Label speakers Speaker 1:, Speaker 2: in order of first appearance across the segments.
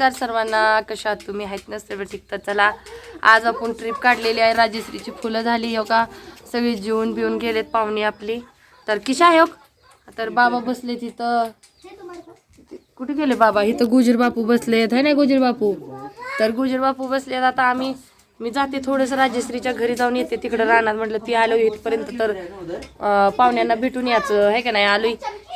Speaker 1: नमस्कार सर्वांना कशा तुम्ही? आहेत ना सर्व ठीक. तर चला आज आपण ट्रिप काढलेली आहे. राजश्रीची फुलं झाली हो का? सगळी जेवून बिवून गेलेत पाहुणे आपली. तर किशा आहे हो तर बाबा बसले तिथं. कुठे गेले बाबा? इथं गुजर बापू बसलेत आहे ना गुजर बापू? तर गुजर बापू बसलेत. आता आम्ही मी जाते थोडंसं राजश्रीच्या घरी जाऊन येते. तिकडं राहणार म्हटलं ती आलो इथपर्यंत तर पाहुण्यांना भेटून यायचं आहे का नाही? आलो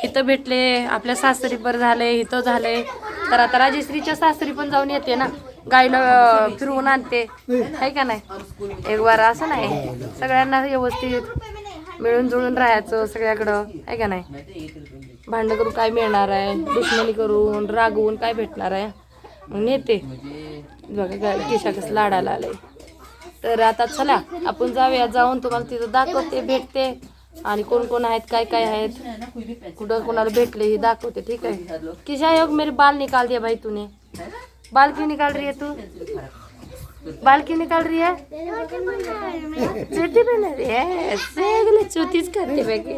Speaker 1: इथं भेटले आपल्या सासरी बरं झालंय इथं झालंय. तर आता राजेश्रीच्या सासरी पण जाऊन येते ना. गायला फिरवून आणते. आहे का नाही? एक वार असं नाही. सगळ्यांना व्यवस्थित मिळून जुळून राहायचं सगळ्याकडं. आहे का नाही? भांड करून काय मिळणार आहे? दुश्मनी करून रागवून काय भेटणार आहे? मग नेते. बघा काय केशा कसं लाडाला आलंय. तर आता चला आपण जाऊया. जाऊन तुम्हाला तिथं दाखवते भेटते. काय काय भेटले हे ठीक आहे? किशा योग मेरे बाल निकाल दिया भाई तूने. बाल क्यों निकाल रही है तू? बाल क्यों निकाल रही है? चोटी बना रही है? सगळे चोटीच करते बाकी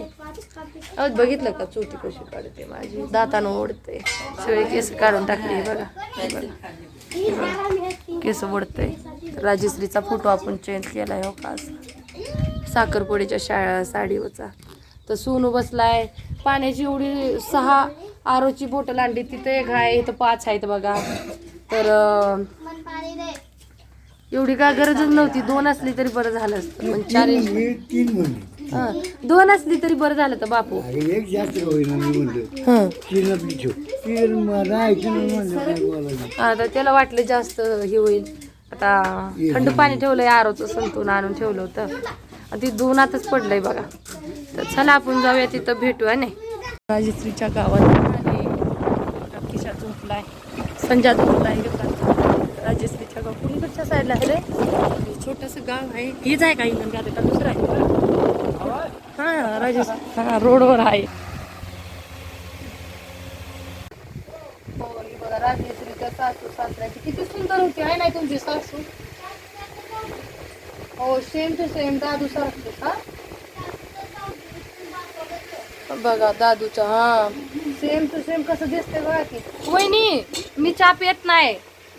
Speaker 1: अहो, बघितलं का चोटी कशी काढते माझी दातानं ओढते। सगळे केस काढून टाकले हे बघा हे बघा. हे बघा. केस ओढते राजश्रीचा फ़ोटो आपण चेंज केलाय हो का. साखरपुडीच्या शाळा साडीवरचा. तर सोनू बसलाय. पाण्याची एवढी सहा आरोची बोटल आणली तिथे एक आहे इथं पाच आहेत बघा. तर एवढी काय गरजच नव्हती. दोन असली तरी बरं झालं असतं. पण चार हं. दोन असली तरी बरं झालं तर बापू.
Speaker 2: एक जास्त
Speaker 1: हं. आता त्याला वाटलं जास्त हे होईल. आता थंड पाणी ठेवलंय आरोचं संतून आणून ठेवलं होतं. आणि ती दोनातच पडलंय बघा. तर चला आपण जाऊया तिथं भेटू आहे नाही? राजश्रीच्या गावात किशा झोपलाय. संजा झोपलाय राजश्रीच्या गाव कुणीकडच्या साईडला आहे रे? छोटस गाव आहे. हेच आहे का इंधन का दुसरं आहे. हा राजश्री हा रोडवर आहे. हो, ही बघा सासू सासऱ्याची. किती सुंदर होती आहे नाही तुमची सासू? हो सेम टू सेम दादू सारखं का बघा दादूचा हा. सेम टू सेम कसं दिसतंय बघा की. वहिनी मी चहा येत नाही.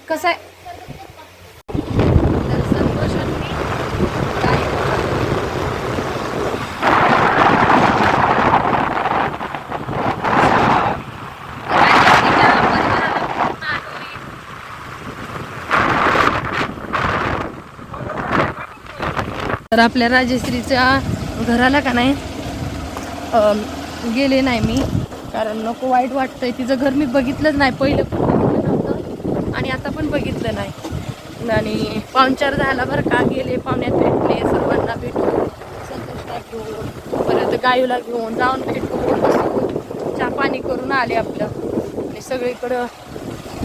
Speaker 1: कसं आहे तर संतोषाने काय राजश्रीच्या परिवाराला पूर्ण आठवणी तर आपल्या राजेश्रीच्या घराला का नाही? गेले नाही मी. कारण नको वाईट वाटतंय. तिचं घर मी बघितलंच नाही. पहिलं पण बघितलं नव्हतं आणि आता पण बघितलं नाही. आणि पाहुणचार झाला बरं का? गेले पाहुण्यात भेटले सर्वांना भेटू संतोषला घेऊन परत गायूला घेऊन जाऊन भेटू चहा पाणी करून आले आपलं. आणि सगळीकडं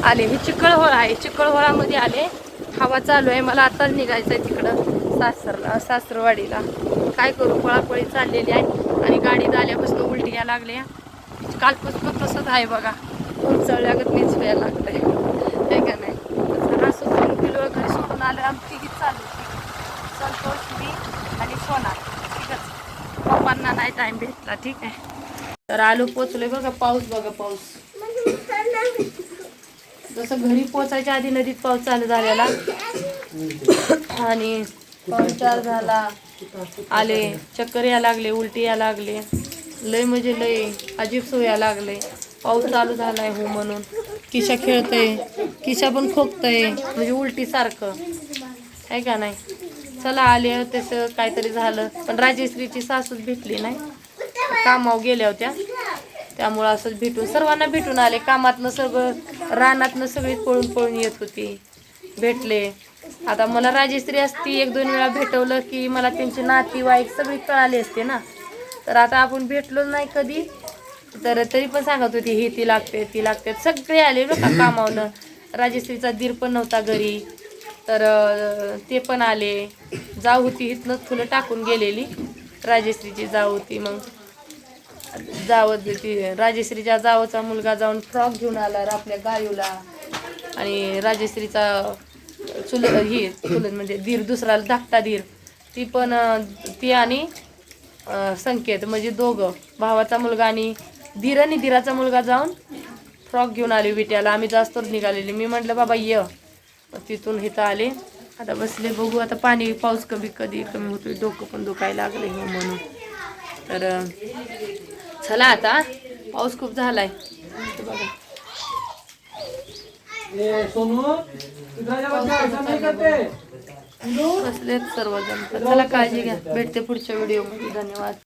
Speaker 1: आले. हे चिखळहोळा आहे. चिखळहोळामध्ये आले. हवा चालू आहे. मला आताच निघायचं आहे तिकडं. सासरला सासरवाडीला. काय करू? पळापळी चाललेली आहे आणि गाडीत आल्यापासून उलटी या लागल्या कालपासून तसंच आहे बघा. उंचळल्यागत मीच व्हायला लागतं आहे का नाही? तर असं दोन किलो घरी सोडून आलं आमची तिघीच चालू संतोष मी आणि सोना. ठीकच पप्पांना नाही टाईम भेटला. ठीक आहे. तर आलो पोचलोय बघा. पाऊस बघा पाऊस. जसं घरी पोचायच्या आधी नदीत पाऊस चालू झालेला. आणि पाऊसचार झाला. आले चक्कर या लागले उलटी या लागले. लय म्हणजे लय अजीब सोया लागले. पाऊस चालू झालाय हो म्हणून. किशा खेळतय किशा पण खोकतय म्हणजे उलटी सारखं. आहे का नाही? चला आले तसं काहीतरी झालं. पण राजेश्रीची सासूच भेटली नाही. कामावर गेल्या होत्या. त्यामुळं असंच भेटून सर्वांना भेटून आले. कामातनं सगळं रानातनं सगळी पळून पळून येत होती. भेटले. आता मला राजश्री असती एक दोन वेळा भेटवलं की मला त्यांची नातेवाईक सगळी कळाले असते ना. तर आता आपण भेटलो नाही कधी तर तरी पण सांगत होती हे ती लागते ती लागते. सगळे आले लोक कामावलं राजेश्रीचा दीर पण नव्हता घरी तर ते पण आले. जाऊ होती इथनं फुलं टाकून गेलेली. राजेश्रीची जाऊ होती मग जावं ती. राजेश्रीच्या जावचा मुलगा जाऊन फ्रॉक घेऊन आला आपल्या गायूला. आणि राजेश्रीचा चुल ही चुलत म्हणजे धीर दुसरा धाकटा धीर. ती पण ती आणि संकेत म्हणजे दोघं. भावाचा मुलगा आणि धीर आणि धीराचा मुलगा जाऊन फ्रॉक घेऊन आले विट्याला. आम्ही जास्त निघालेले. मी म्हटलं बाबा ये. तिथून इथं आले. आता बसले बघू. आता पाणी पाऊस कमी कधी कमी होतोय. डोकं पण दुखायला लागले हो म्हणून. तर चला आता. पाऊस खूप झालाय. आहे बघा बसलेत सर्वजण. तर चला काळजी घ्या. भेटते पुढच्या व्हिडिओमध्ये धन्यवाद.